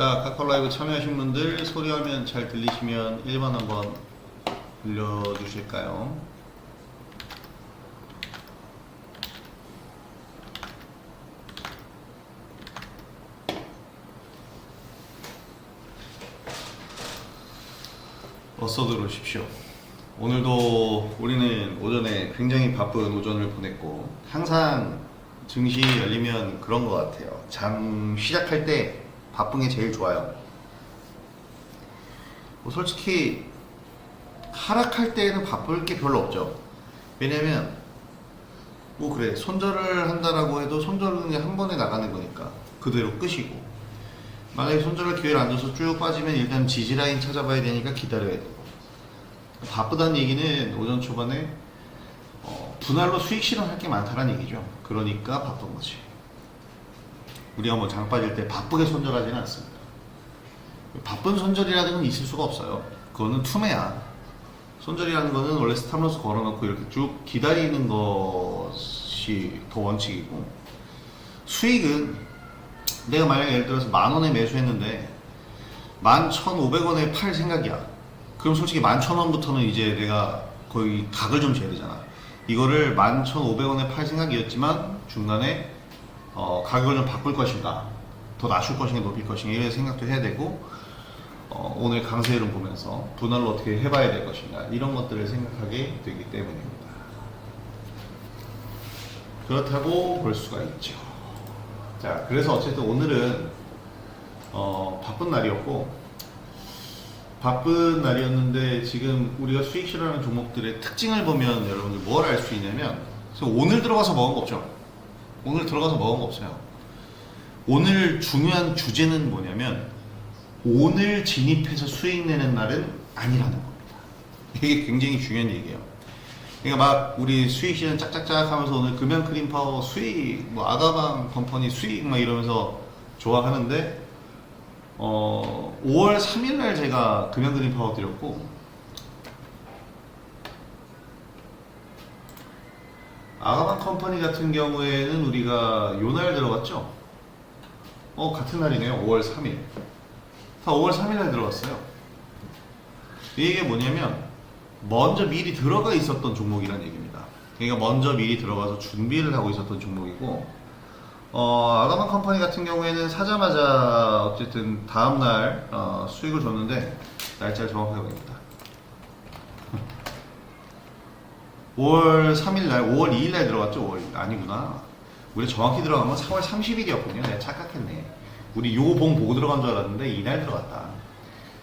자, 카카오 라이브 참여하신 분들 소리 화면 잘 들리시면 1번 한번 눌러주실까요? 어서 들어오십시오. 오늘도 우리는 오전에 굉장히 바쁜 오전을 보냈고 항상 증시 열리면 그런 것 같아요. 장 시작할 때 바쁜 게 제일 좋아요. 뭐 솔직히 하락할 때에는 바쁠 게 별로 없죠. 왜냐면 뭐 그래 손절을 한다라고 해도 손절은 그냥 한 번에 나가는 거니까 그대로 끝이고 만약에 손절할 기회를 안 줘서 쭉 빠지면 일단 지지 라인 찾아봐야 되니까 기다려야 되고 바쁘다는 얘기는 오전 초반에 어, 분할로 수익 실현할 게 많다는 얘기죠. 그러니까 바쁜 거지. 우리가 뭐 장 빠질 때 바쁘게 손절하지는 않습니다. 바쁜 손절이라는 건 있을 수가 없어요. 그거는 투매야. 손절이라는 거는 원래 스탑로스 걸어놓고 이렇게 쭉 기다리는 것이 더 원칙이고 수익은 내가 만약에 예를 들어서 만 원에 매수했는데 만 천오백 원에 팔 생각이야. 그럼 솔직히 만 천 원부터는 이제 내가 거의 각을 좀 재야 되잖아. 이거를 만 천오백 원에 팔 생각이었지만 중간에 어, 가격을 좀 바꿀 것인가, 더 낮출 것인가, 높일 것인가 이런 생각도 해야 되고 어, 오늘 강세 흐름 보면서 분할로 어떻게 해봐야 될 것인가 이런 것들을 생각하게 되기 때문입니다. 그렇다고 볼 수가 있죠. 자, 그래서 어쨌든 오늘은 어, 바쁜 날이었고 바쁜 날이었는데 지금 우리가 수익 실현하는 종목들의 특징을 보면 여러분들 뭘 알 수 있냐면 오늘 들어가서 먹은 거 없죠. 오늘 들어가서 먹은 거 없어요. 오늘 중요한 주제는 뭐냐면 오늘 진입해서 수익 내는 날은 아니라는 겁니다. 이게 굉장히 중요한 얘기예요. 그러니까 막 우리 수익 실현 짝짝짝 하면서 오늘 금연 크림 파워 수익, 뭐 아가방 컴퍼니 수익 막 이러면서 좋아하는데 어 5월 3일 날 제가 금연 크림 파워 드렸고 아가방 컴퍼니 같은 경우에는 우리가 요날 들어갔죠? 어 같은 날이네요. 5월 3일. 다 5월 3일 날 들어갔어요. 이게 뭐냐면 먼저 미리 들어가 있었던 종목이란 얘기입니다. 그러니까 먼저 미리 들어가서 준비를 하고 있었던 종목이고 어, 아가만 컴퍼니 같은 경우에는 사자마자 어쨌든 다음날 어, 수익을 줬는데 날짜를 정확하게 보겠다. 5월 3일날, 5월 2일날 들어갔죠? 5월 아니구나. 우리 정확히 들어간 건 4월 30일이었군요. 내가 착각했네. 우리 요봉 보고 들어간 줄 알았는데 이날 들어갔다.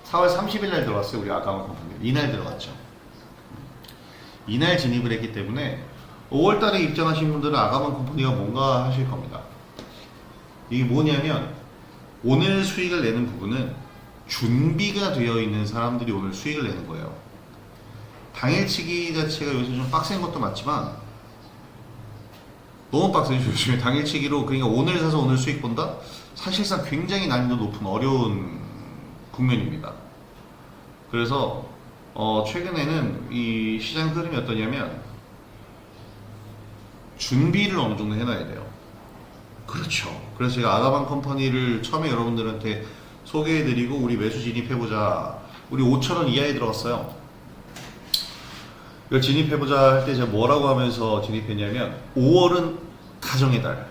4월 30일날 들어갔어요. 우리 아가만 컴퍼니. 이날 들어갔죠. 이날 진입을 했기 때문에 5월달에 입장하신 분들은 아가만 컴퍼니가 뭔가 하실 겁니다. 이게 뭐냐면 오늘 수익을 내는 부분은 준비가 되어 있는 사람들이 오늘 수익을 내는 거예요. 당일치기 자체가 요새 좀 빡센 것도 맞지만 너무 빡세죠 요즘에 당일치기로 그러니까 오늘 사서 오늘 수익 본다? 사실상 굉장히 난이도 높은 어려운 국면입니다. 그래서 어, 최근에는 이 시장 흐름이 어떠냐면 준비를 어느 정도 해놔야 돼요. 그렇죠. 그래서 제가 아가방 컴퍼니를 처음에 여러분들한테 소개해드리고 우리 매수 진입해보자. 우리 5천원 이하에 들어갔어요. 이걸 진입해보자 할 때 제가 뭐라고 하면서 진입했냐면 5월은 가정의 달.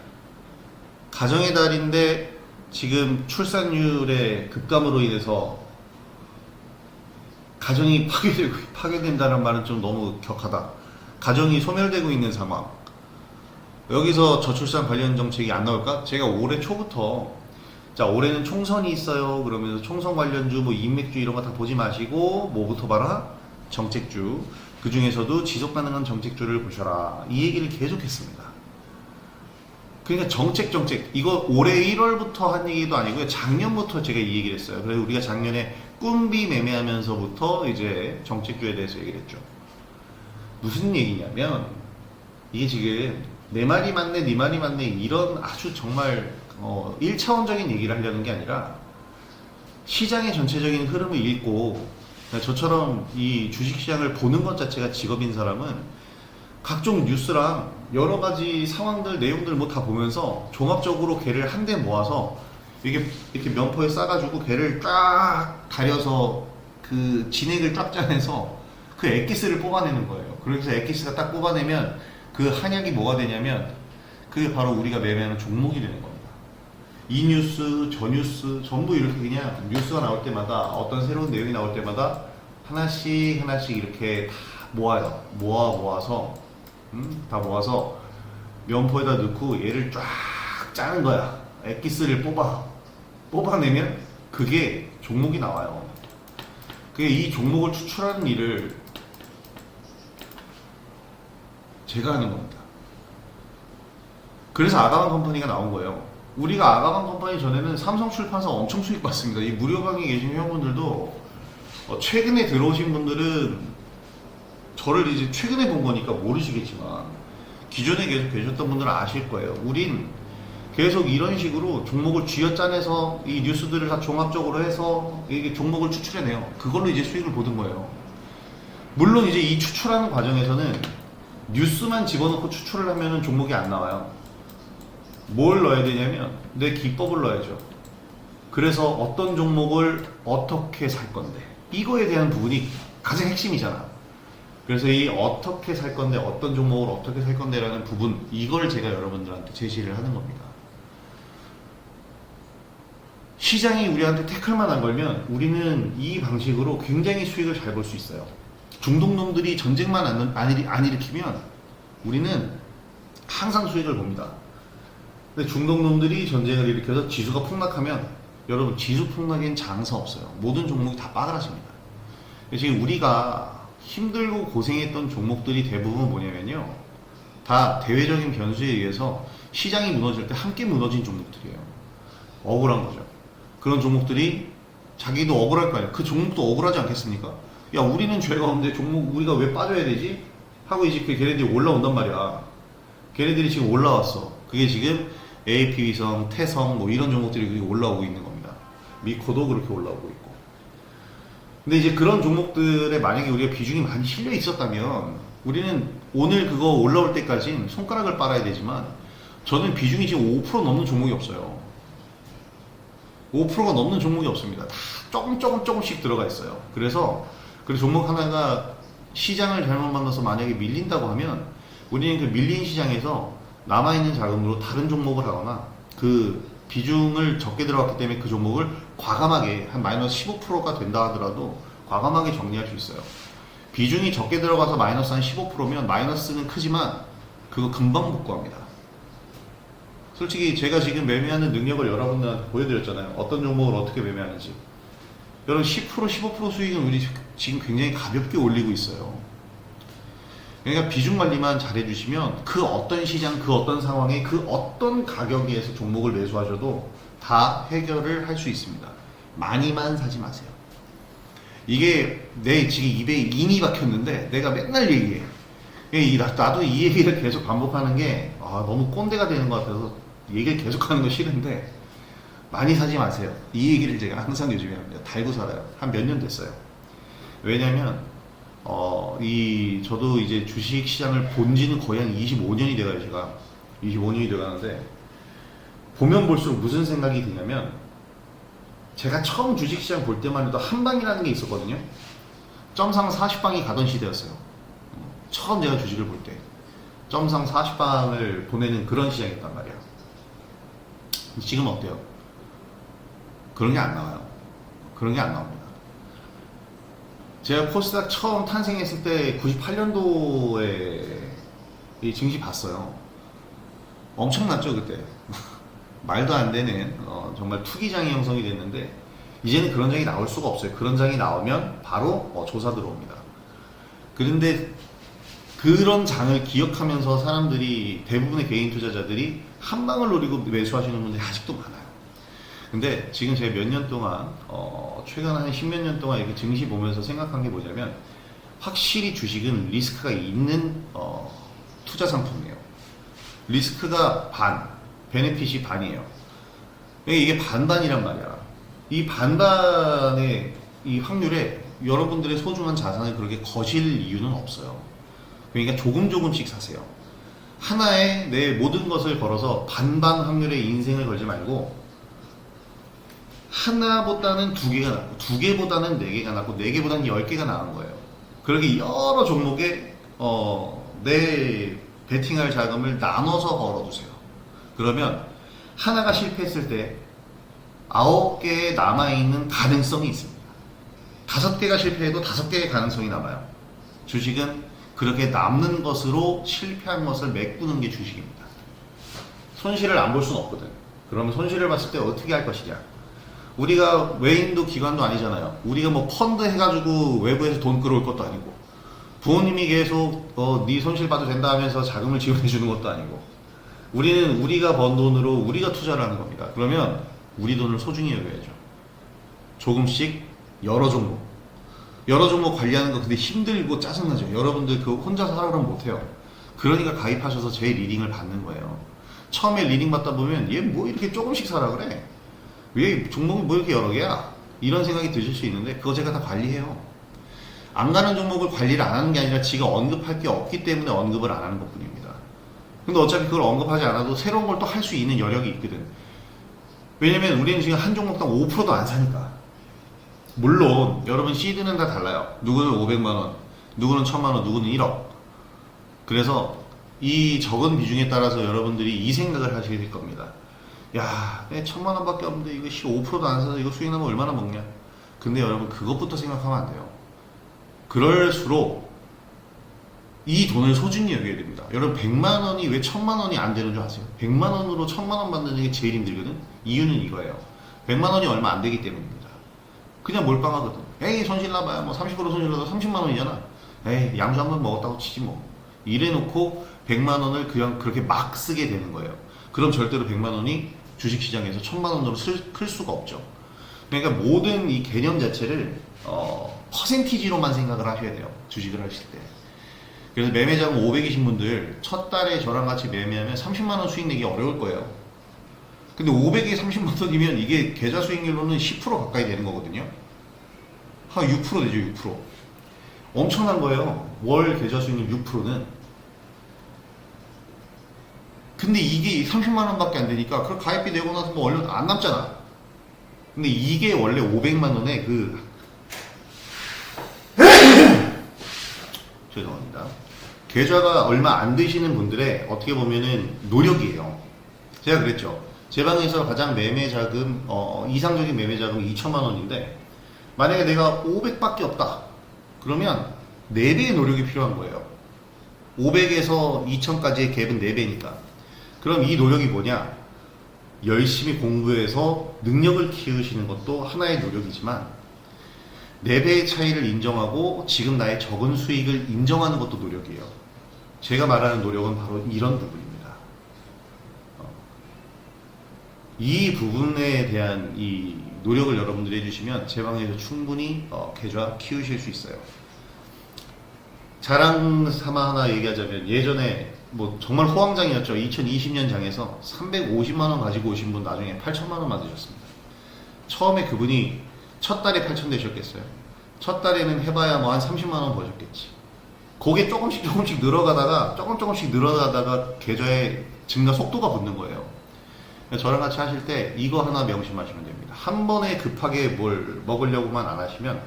가정의 달인데 지금 출산율의 급감으로 인해서 가정이 파괴되고 파괴된다는 말은 좀 너무 격하다. 가정이 소멸되고 있는 상황. 여기서 저출산 관련 정책이 안 나올까? 제가 올해 초부터 자 올해는 총선이 있어요. 그러면서 총선 관련주 뭐 인맥주 이런 거 다 보지 마시고 뭐부터 봐라 정책주 그 중에서도 지속 가능한 정책주를 보셔라 이 얘기를 계속 했습니다. 그러니까 정책 정책 이거 올해 1월부터 한 얘기도 아니고요 작년부터 제가 이 얘기를 했어요. 그래서 우리가 작년에 꿈비 매매하면서부터 이제 정책주에 대해서 얘기를 했죠. 무슨 얘기냐면 이게 지금 내 말이 맞네, 네 말이 맞네 이런 아주 정말 어, 1차원적인 얘기를 하려는 게 아니라 시장의 전체적인 흐름을 읽고 저처럼 이 주식시장을 보는 것 자체가 직업인 사람은 각종 뉴스랑 여러 가지 상황들, 내용들 뭐 다 보면서 종합적으로 걔를 한데 모아서 이게 이렇게 면포에 싸가지고 걔를 쫙 가려서 그 진액을 쫙 짜내서 그 액기스를 뽑아내는 거예요. 그래서 액기스가 딱 뽑아내면 그 한약이 뭐가 되냐면 그게 바로 우리가 매매하는 종목이 되는 겁니다. 이 뉴스, 저 뉴스 전부 이렇게 그냥 뉴스가 나올 때마다 어떤 새로운 내용이 나올 때마다 하나씩 하나씩 이렇게 다 모아요. 모아 모아서 음, 다 모아서 면포에다 넣고 얘를 쫙 짜는 거야. 액기스를 뽑아 뽑아내면 그게 종목이 나와요. 그게 이 종목을 추출하는 일을 제가 하는 겁니다. 그래서 아가방 컴퍼니가 나온 거예요. 우리가 아가방 컴퍼니 전에는 삼성 출판사 엄청 수익 봤습니다. 이 무료 강의 계신 회원분들도 어, 최근에 들어오신 분들은 저를 이제 최근에 본 거니까 모르시겠지만 기존에 계속 계셨던 분들은 아실 거예요. 우린 계속 이런 식으로 종목을 쥐어짜내서 이 뉴스들을 다 종합적으로 해서 이게 종목을 추출해내요. 그걸로 이제 수익을 보던 거예요. 물론 이제 이 추출하는 과정에서는 뉴스만 집어넣고 추출을 하면은 종목이 안 나와요. 뭘 넣어야 되냐면 내 기법을 넣어야죠. 그래서 어떤 종목을 어떻게 살 건데 이거에 대한 부분이 가장 핵심이잖아. 그래서 이 어떻게 살 건데 어떤 종목을 어떻게 살 건데라는 부분 이걸 제가 여러분들한테 제시를 하는 겁니다. 시장이 우리한테 태클만 안 걸면 우리는 이 방식으로 굉장히 수익을 잘 볼 수 있어요. 중동놈들이 전쟁만 안, 안, 일- 안 일으키면 우리는 항상 수익을 봅니다. 근데 중동 놈들이 전쟁을 일으켜서 지수가 폭락하면 여러분 지수 폭락엔 장사 없어요. 모든 종목이 다 빠그라집니다. 지금 우리가 힘들고 고생했던 종목들이 대부분 뭐냐면요. 다 대외적인 변수에 의해서 시장이 무너질 때 함께 무너진 종목들이에요. 억울한 거죠. 그런 종목들이 자기도 억울할 거 아니에요. 그 종목도 억울하지 않겠습니까? 야, 우리는 죄가 없는데 종목 우리가 왜 빠져야 되지? 하고 이제 그 걔네들이 올라온단 말이야. 걔네들이 지금 올라왔어. 그게 지금 AP 위성, 태성 뭐 이런 종목들이 올라오고 있는 겁니다. 미코도 그렇게 올라오고 있고. 근데 이제 그런 종목들에 만약에 우리가 비중이 많이 실려 있었다면 우리는 오늘 그거 올라올 때까진 손가락을 빨아야 되지만 저는 비중이 지금 5% 넘는 종목이 없어요. 5%가 넘는 종목이 없습니다. 다 조금 조금 조금씩 들어가 있어요. 그래서 그 종목 하나가 시장을 잘못 만나서 만약에 밀린다고 하면 우리는 그 밀린 시장에서 남아있는 자금으로 다른 종목을 하거나 그 비중을 적게 들어갔기 때문에 그 종목을 과감하게 한 마이너스 15%가 된다 하더라도 과감하게 정리할 수 있어요. 비중이 적게 들어가서 마이너스 한 15%면 마이너스는 크지만 그거 금방 복구합니다. 솔직히 제가 지금 매매하는 능력을 여러분들한테 보여드렸잖아요. 어떤 종목을 어떻게 매매하는지. 여러분 10% 15% 수익은 우리 지금 굉장히 가볍게 올리고 있어요. 그러니까 비중 관리만 잘해주시면 그 어떤 시장, 그 어떤 상황에 그 어떤 가격에서 종목을 매수하셔도 다 해결을 할 수 있습니다. 많이만 사지 마세요. 이게 내 지금 입에 인이 박혔는데 내가 맨날 얘기해. 나도 이 얘기를 계속 반복하는 게 아, 너무 꼰대가 되는 것 같아서 얘기를 계속 하는 거 싫은데 많이 사지 마세요. 이 얘기를 제가 항상 요즘에 합니다. 달고 살아요. 한 몇 년 됐어요. 왜냐면 어, 이 저도 이제 주식 시장을 본 지는 거의 한 25년이 돼가요, 제가. 25년이 돼가는데 보면 볼수록 무슨 생각이 드냐면 제가 처음 주식 시장 볼 때만 해도 한방이라는 게 있었거든요. 점상 40방이 가던 시대였어요. 처음 제가 주식을 볼 때. 점상 40방을 보내는 그런 시장이었단 말이야. 지금 어때요? 그런 게 안 나와요. 그런 게 안 나옵니다. 제가 코스닥 처음 탄생했을 때 98년도에 이 증시 봤어요. 엄청났죠 그때. 말도 안 되는 어, 정말 투기장이 형성이 됐는데 이제는 그런 장이 나올 수가 없어요. 그런 장이 나오면 바로 어, 조사 들어옵니다. 그런데 그런 장을 기억하면서 사람들이 대부분의 개인 투자자들이 한 방을 노리고 매수하시는 분들이 아직도 많아요. 근데 지금 제가 몇 년 동안 어, 최근 한 십몇 년 동안 이렇게 증시 보면서 생각한 게 뭐냐면 확실히 주식은 리스크가 있는 어, 투자 상품이에요. 리스크가 반, 베네핏이 반이에요. 그러니까 이게 반반이란 말이야. 이 반반의 이 확률에 여러분들의 소중한 자산을 그렇게 거실 이유는 없어요. 그러니까 조금 조금씩 사세요. 하나에 내 모든 것을 걸어서 반반 확률의 인생을 걸지 말고 하나보다는 두 개가 낫고 두 개보다는 네 개가 낫고 네 개보다는 열 개가 나은 거예요. 그렇게 여러 종목에 어, 내 베팅할 자금을 나눠서 걸어두세요. 그러면 하나가 실패했을 때 아홉 개의 남아있는 가능성이 있습니다. 다섯 개가 실패해도 다섯 개의 가능성이 남아요. 주식은 그렇게 남는 것으로 실패한 것을 메꾸는 게 주식입니다. 손실을 안 볼 수는 없거든. 그러면 손실을 봤을 때 어떻게 할 것이냐? 우리가 외인도 기관도 아니잖아요. 우리가 뭐 펀드 해가지고 외부에서 돈 끌어올 것도 아니고 부모님이 계속 어, 네 손실 봐도 된다 하면서 자금을 지원해 주는 것도 아니고 우리는 우리가 번 돈으로 우리가 투자를 하는 겁니다. 그러면 우리 돈을 소중히 여겨야죠. 조금씩 여러 종목 여러 종목 관리하는 거 근데 힘들고 짜증나죠. 여러분들 그 혼자서 하라 그러면 못해요. 그러니까 가입하셔서 제 리딩을 받는 거예요. 처음에 리딩 받다 보면 얘 뭐 이렇게 조금씩 사라 그래? 왜 종목이 뭐 이렇게 여러 개야? 이런 생각이 드실 수 있는데 그거 제가 다 관리해요. 안 가는 종목을 관리를 안 하는 게 아니라 지가 언급할 게 없기 때문에 언급을 안 하는 것 뿐입니다. 근데 어차피 그걸 언급하지 않아도 새로운 걸 또 할 수 있는 여력이 있거든. 왜냐면 우리는 지금 한 종목당 5%도 안 사니까. 물론 여러분 시드는 다 달라요. 누구는 500만 원, 누구는 1000만 원, 누구는 1억. 그래서 이 적은 비중에 따라서 여러분들이 이 생각을 하시게 될 겁니다. 야, 내 천만 원밖에 없는데 이거 5%도 안 사서 이거 수익 나면 얼마나 먹냐? 근데 여러분 그것부터 생각하면 안 돼요. 그럴수록 이 돈을 소중히 여겨야 됩니다. 여러분 100만 원이 왜 1000만 원이 안 되는 줄 아세요? 100만 원으로 1000만 원 만드는 게 제일 힘들거든. 이유는 이거예요. 100만 원이 얼마 안 되기 때문입니다. 그냥 몰빵하거든. 에이 손실 나봐야 뭐30% 손실 나도 30만 원이잖아. 에이 양주 한 번 먹었다고 치지 뭐. 이래 놓고 100만 원을 그냥 그렇게 막 쓰게 되는 거예요. 그럼 절대로 100만 원이 주식시장에서 1000만 원으로 쓸, 클 수가 없죠. 그러니까 모든 이 개념 자체를 어, 퍼센티지로만 생각을 하셔야 돼요. 주식을 하실 때. 그래서 매매자금 500이신 분들 첫 달에 저랑 같이 매매하면 30만 원 수익 내기 어려울 거예요. 근데 500에 30만 원이면 이게 계좌 수익률로는 10% 가까이 되는 거거든요. 한 6% 되죠, 6%. 엄청난 거예요. 월 계좌 수익률 6%는. 근데 이게 30만 원밖에 안 되니까 그 가입비 내고 나서 뭐 얼마 안 남잖아. 근데 이게 원래 500만 원의 그 죄송합니다. 계좌가 얼마 안 되시는 분들의 어떻게 보면은 노력이에요. 제가 그랬죠. 제 방에서 가장 매매 자금 어, 이상적인 매매 자금 2천만 원인데 만약에 내가 500밖에 없다. 그러면 4배의 노력이 필요한 거예요. 500에서 2000까지의 갭은 4배니까. 그럼 이 노력이 뭐냐? 열심히 공부해서 능력을 키우시는 것도 하나의 노력이지만 4배의 차이를 인정하고 지금 나의 적은 수익을 인정하는 것도 노력이에요. 제가 말하는 노력은 바로 이런 부분입니다. 어. 이 부분에 대한 이 노력을 여러분들이 해주시면 제 방에서 충분히 어, 계좌 키우실 수 있어요. 자랑 삼아 하나 얘기하자면 예전에 뭐 정말 호황장이었죠. 2020년 장에서 350만 원 가지고 오신 분 나중에 8천만 원 만드셨습니다. 처음에 그분이 첫 달에 8천 되셨겠어요. 첫 달에는 해봐야 뭐 한 30만 원 버셨겠지. 그게 조금씩 조금씩 늘어가다가 조금 조금씩 늘어가다가 계좌의 증가 속도가 붙는 거예요. 저랑 같이 하실 때 이거 하나 명심하시면 됩니다. 한 번에 급하게 뭘 먹으려고만 안 하시면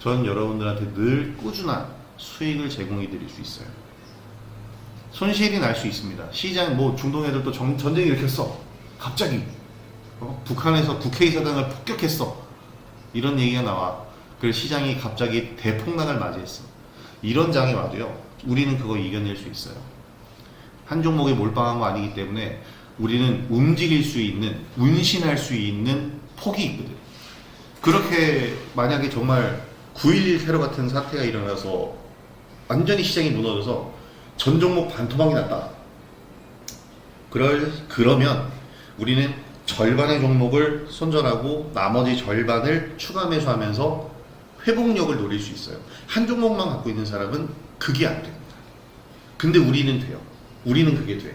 저는 여러분들한테 늘 꾸준한 수익을 제공해 드릴 수 있어요. 손실이 날 수 있습니다. 시장 뭐 중동 애들 또 전, 전쟁이 일으켰어. 갑자기 어? 북한에서 국회의사당을 폭격했어. 이런 얘기가 나와. 그래서 시장이 갑자기 대폭락을 맞이했어. 이런 장이 와도요. 우리는 그거 이겨낼 수 있어요. 한 종목에 몰빵한 거 아니기 때문에 우리는 움직일 수 있는, 운신할 수 있는 폭이 있거든. 그렇게 만약에 정말 9.11 테러 같은 사태가 일어나서 완전히 시장이 무너져서 전 종목 반토막이 났다. 그럴, 그러면 우리는 절반의 종목을 손절하고 나머지 절반을 추가 매수하면서 회복력을 노릴 수 있어요. 한 종목만 갖고 있는 사람은 그게 안 됩니다. 근데 우리는 돼요. 우리는 그게 돼.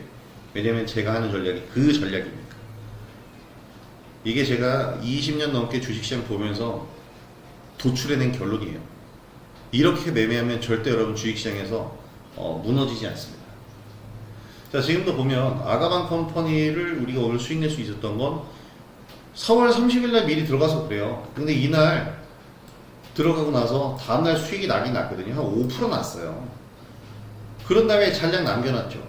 왜냐면 제가 하는 전략이 그 전략입니다. 이게 제가 20년 넘게 주식시장 보면서 도출해낸 결론이에요. 이렇게 매매하면 절대 여러분 주식시장에서 어, 무너지지 않습니다. 자, 지금도 보면 아가방 컴퍼니를 우리가 오늘 수익 낼 수 있었던 건 4월 30일 날 미리 들어가서 그래요. 근데 이날 들어가고 나서 다음날 수익이 나긴 났거든요. 한 5% 났어요. 그런 다음에 잔량 남겨놨죠.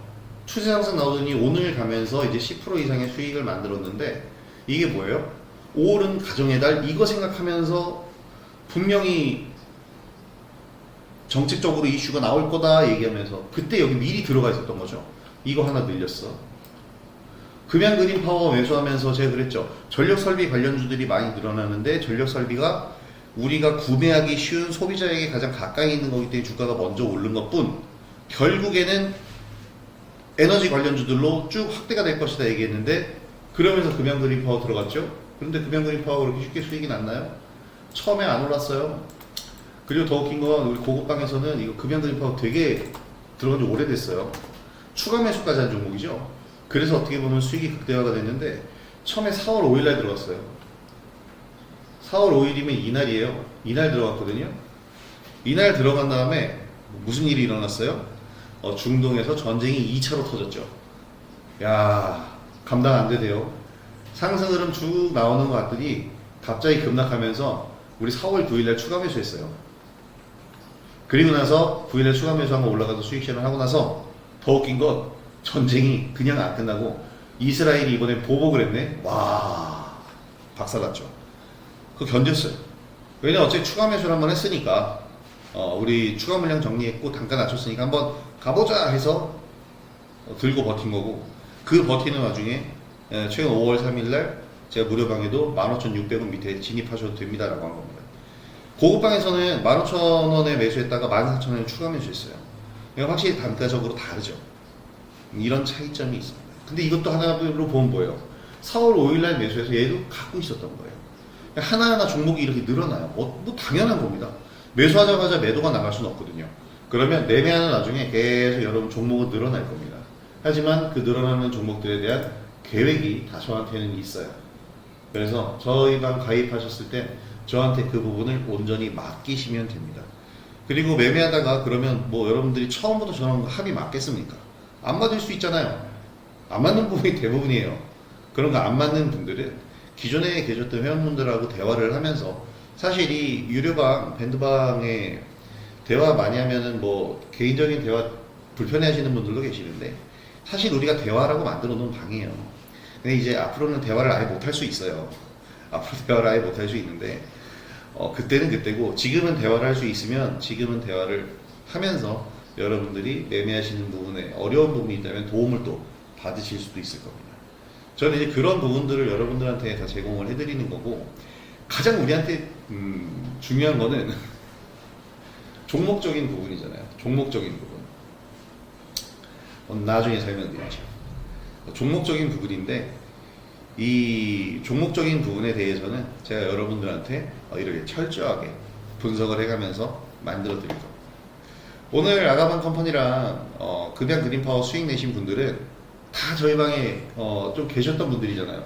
추세 상승 나오더니 오늘 가면서 이제 10% 이상의 수익을 만들었는데 이게 뭐예요? 5월은 가정의 달 이거 생각하면서 분명히 정책적으로 이슈가 나올 거다 얘기하면서 그때 여기 미리 들어가 있었던 거죠. 이거 하나 늘렸어. 금양 그린 파워 매수하면서 제가 그랬죠. 전력 설비 관련주들이 많이 늘어나는데 전력 설비가 우리가 구매하기 쉬운 소비자에게 가장 가까이 있는 거기 때문에 주가가 먼저 오른 것뿐 결국에는 에너지 관련주들로 쭉 확대가 될 것이다 얘기했는데 그러면서 금양 그린 파워 들어갔죠. 그런데 금양 그린 파워 그렇게 쉽게 수익이 났나요? 처음에 안 올랐어요. 그리고 더 웃긴 건 우리 고급방에서는 이거 금양 그린 파워 되게 들어간 지 오래됐어요. 추가 매수까지 한 종목이죠. 그래서 어떻게 보면 수익이 극대화가 됐는데 처음에 4월 5일 날 들어갔어요. 4월 5일이면 이날이에요. 이날 들어갔거든요. 이날 들어간 다음에 무슨 일이 일어났어요? 어, 중동에서 전쟁이 2차로 터졌죠. 야 감당 안 되대요. 상승 흐름 쭉 나오는 것 같더니 갑자기 급락하면서 우리 4월 9일 날 추가 매수했어요. 그리고 나서 9일에 추가 매수한 거 올라가서 수익 실현 하고 나서 더 웃긴 건 전쟁이 그냥 안 끝나고 이스라엘이 이번에 보복을 했네. 와 박살났죠. 그거 견뎠어요. 왜냐 어차피 추가 매수를 한번 했으니까 어, 우리 추가 물량 정리했고 단가 낮췄으니까 한번 가보자 해서 어, 들고 버틴 거고 그 버티는 와중에 에, 최근 5월 3일 날 제가 무료방에도 15,600원 밑에 진입하셔도 됩니다라고 한 겁니다. 고급방에서는 15,000원에 매수했다가 14,000원에 추가 매수했어요. 확실히 단가적으로 다르죠. 이런 차이점이 있습니다. 근데 이것도 하나로 보면 뭐예요? 4월 5일 날 매수해서 얘도 갖고 있었던 거예요. 하나하나 종목이 이렇게 늘어나요. 뭐, 뭐 당연한 겁니다. 매수하자마자 매도가 나갈 수는 없거든요. 그러면 매매하는 나중에 계속 여러분 종목은 늘어날 겁니다. 하지만 그 늘어나는 종목들에 대한 계획이 다 저한테는 있어요. 그래서 저희 방 가입하셨을 때 저한테 그 부분을 온전히 맡기시면 됩니다. 그리고 매매하다가 그러면 뭐 여러분들이 처음부터 저랑 합이 맞겠습니까? 안 맞을 수 있잖아요. 안 맞는 부분이 대부분이에요. 그런 거 안 맞는 분들은 기존에 계셨던 회원분들하고 대화를 하면서 사실 이 유료방, 밴드방에 대화 많이 하면은 뭐 개인적인 대화 불편해 하시는 분들도 계시는데 사실 우리가 대화라고 만들어 놓은 방이에요. 근데 이제 앞으로는 대화를 아예 못할 수 있어요. 앞으로 대화를 아예 못할 수 있는데 어, 그때는 그때고 지금은 대화를 할 수 있으면 지금은 대화를 하면서 여러분들이 매매하시는 부분에 어려운 부분이 있다면 도움을 또 받으실 수도 있을 겁니다. 저는 이제 그런 부분들을 여러분들한테 다 제공을 해드리는 거고 가장 우리한테 음, 중요한 거는 종목적인 부분이잖아요. 종목적인 부분. 어, 나중에 설명드리죠. 종목적인 부분인데 이 종목적인 부분에 대해서는 제가 여러분들한테 어, 이렇게 철저하게 분석을 해가면서 만들어 드릴 겁니다. 오늘 아가방 컴퍼니랑 어, 급양 그린파워 수익 내신 분들은 다 저희 방에 어, 좀 계셨던 분들이잖아요.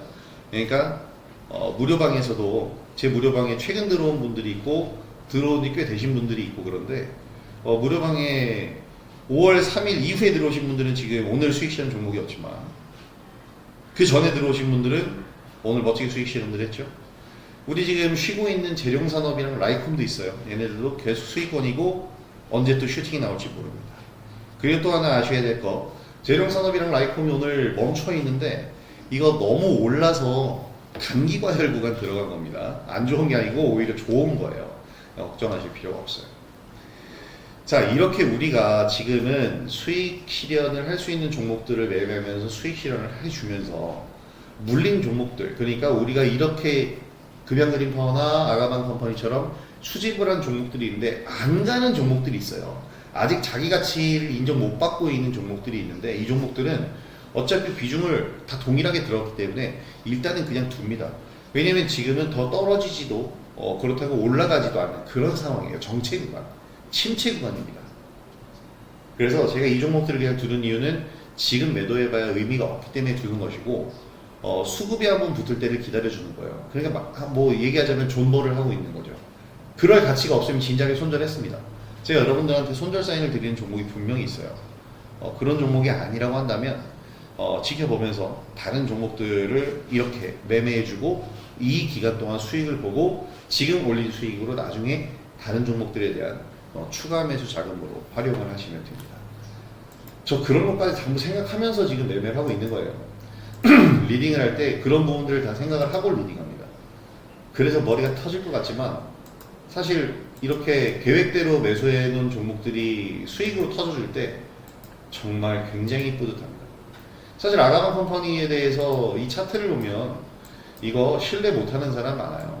그러니까 어, 무료방에서도 제 무료방에 최근 들어온 분들이 있고 들어온 지 꽤 되신 분들이 있고 그런데 어, 무료방에 5월 3일 이후에 들어오신 분들은 지금 오늘 수익 실현 종목이 없지만 그 전에 들어오신 분들은 오늘 멋지게 수익 실현을 했죠. 우리 지금 쉬고 있는 재룡산업이랑 라이콤도 있어요. 얘네들도 계속 수익권이고 언제 또 슈팅이 나올지 모릅니다. 그리고 또 하나 아셔야 될 거, 재룡산업이랑 라이콤이 오늘 멈춰 있는데 이거 너무 올라서 단기 과열 구간 들어간 겁니다. 안 좋은 게 아니고 오히려 좋은 거예요. 걱정하실 필요가 없어요. 자, 이렇게 우리가 지금은 수익 실현을 할 수 있는 종목들을 매매하면서 수익 실현을 해주면서 물린 종목들, 그러니까 우리가 이렇게 금양그린 파워나 아가방 컴퍼니처럼 수집을 한 종목들이 있는데 안 가는 종목들이 있어요. 아직 자기 가치를 인정 못 받고 있는 종목들이 있는데 이 종목들은 어차피 비중을 다 동일하게 들었기 때문에 일단은 그냥 둡니다. 왜냐면 지금은 더 떨어지지도 어, 그렇다고 올라가지도 않는 그런 상황이에요. 정체 구간, 침체 구간입니다. 그래서 제가 이 종목들을 그냥 두는 이유는 지금 매도해봐야 의미가 없기 때문에 두는 것이고 어, 수급이 한번 붙을 때를 기다려주는 거예요. 그러니까 막, 뭐 얘기하자면 존버를 하고 있는 거죠. 그럴 가치가 없으면 진작에 손절했습니다. 제가 여러분들한테 손절 사인을 드리는 종목이 분명히 있어요. 어, 그런 종목이 아니라고 한다면 어, 지켜보면서 다른 종목들을 이렇게 매매해주고 이 기간 동안 수익을 보고 지금 올린 수익으로 나중에 다른 종목들에 대한 어, 추가 매수 자금으로 활용을 하시면 됩니다. 저 그런 것까지 전부 생각하면서 지금 매매를 하고 있는 거예요. 리딩을 할 때 그런 부분들을 다 생각을 하고 리딩합니다. 그래서 머리가 터질 것 같지만 사실 이렇게 계획대로 매수해 놓은 종목들이 수익으로 터져줄 때 정말 굉장히 뿌듯합니다. 사실 아가마 컴퍼니에 대해서 이 차트를 보면 이거 신뢰 못하는 사람 많아요.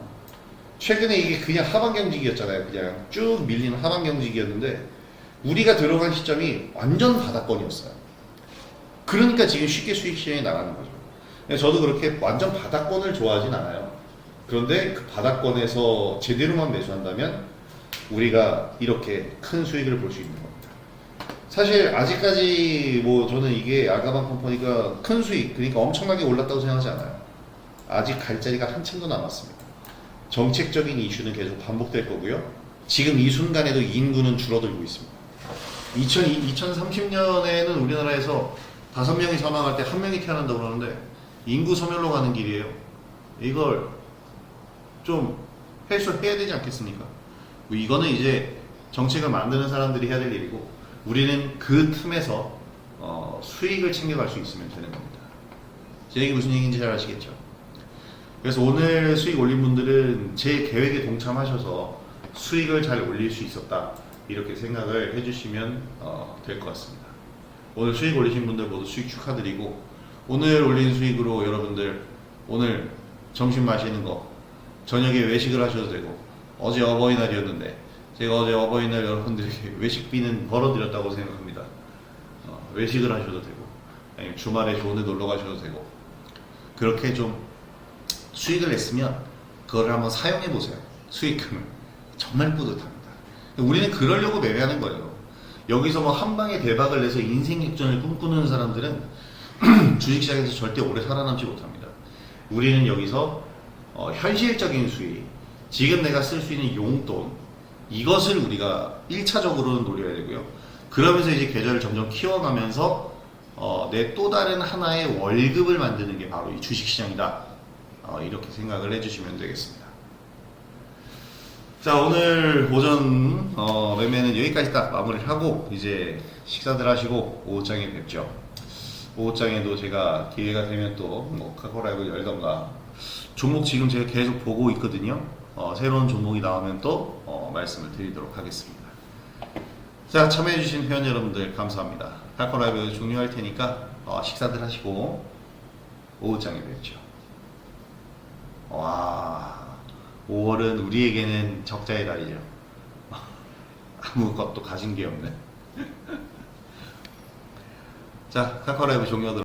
최근에 이게 그냥 하방 경직이었잖아요. 그냥 쭉 밀리는 하방 경직이었는데 우리가 들어간 시점이 완전 바닥권이었어요. 그러니까 지금 쉽게 수익 시장에 나가는 거죠. 저도 그렇게 완전 바닥권을 좋아하진 않아요. 그런데 그 바닥권에서 제대로만 매수한다면 우리가 이렇게 큰 수익을 볼 수 있는 겁니다. 사실 아직까지 뭐 저는 이게 아가방 컴퍼니가 큰 수익 그러니까 엄청나게 올랐다고 생각하지 않아요. 아직 갈 자리가 한참 더 남았습니다. 정책적인 이슈는 계속 반복될 거고요. 지금 이 순간에도 인구는 줄어들고 있습니다. 2000, 2030년에는 우리나라에서 다섯 명이 사망할 때한 명이 태어난다고 그러는데 인구 소멸로 가는 길이에요. 이걸 좀 해소해야 되지 않겠습니까? 뭐 이거는 이제 정책을 만드는 사람들이 해야 될 일이고 우리는 그 틈에서 어, 수익을 챙겨갈 수 있으면 되는 겁니다. 제 얘기 무슨 얘기인지 잘 아시겠죠? 그래서 오늘 수익 올린 분들은 제 계획에 동참하셔서 수익을 잘 올릴 수 있었다 이렇게 생각을 해주시면 어, 될 것 같습니다. 오늘 수익 올리신 분들 모두 수익 축하드리고 오늘 올린 수익으로 여러분들 오늘 점심 마시는 거 저녁에 외식을 하셔도 되고 어제 어버이날이었는데 제가 어제 어버이날 여러분들에게 외식비는 벌어드렸다고 생각합니다. 어, 외식을 하셔도 되고 주말에 좋은 데 놀러 가셔도 되고 그렇게 좀 수익을 냈으면 그걸 한번 사용해 보세요. 수익금을 정말 뿌듯합니다. 우리는 그러려고 매매하는 거예요. 여기서 뭐 한 방에 대박을 내서 인생 역전을 꿈꾸는 사람들은 주식시장에서 절대 오래 살아남지 못합니다. 우리는 여기서 어, 현실적인 수익, 지금 내가 쓸 수 있는 용돈, 이것을 우리가 1차적으로는 노려야 되고요. 그러면서 이제 계좌를 점점 키워가면서 어, 내 또 다른 하나의 월급을 만드는 게 바로 이 주식시장이다. 어, 이렇게 생각을 해주시면 되겠습니다. 자 오늘 오전 어, 매매는 여기까지 딱 마무리를 하고 이제 식사들 하시고 오후장에 뵙죠. 오후장에도 제가 기회가 되면 또뭐 카카오라이브 열던가 종목 지금 제가 계속 보고 있거든요. 어, 새로운 종목이 나오면 또 어, 말씀을 드리도록 하겠습니다. 자 참여해주신 회원 여러분들 감사합니다. 카카오라이브 종료할 테니까 어, 식사들 하시고 오후장에 뵙죠. 와 5월은 우리에게는 적자의 달이죠. 아무것도 가진 게 없네. 자, 카카오 라이브 종료하도록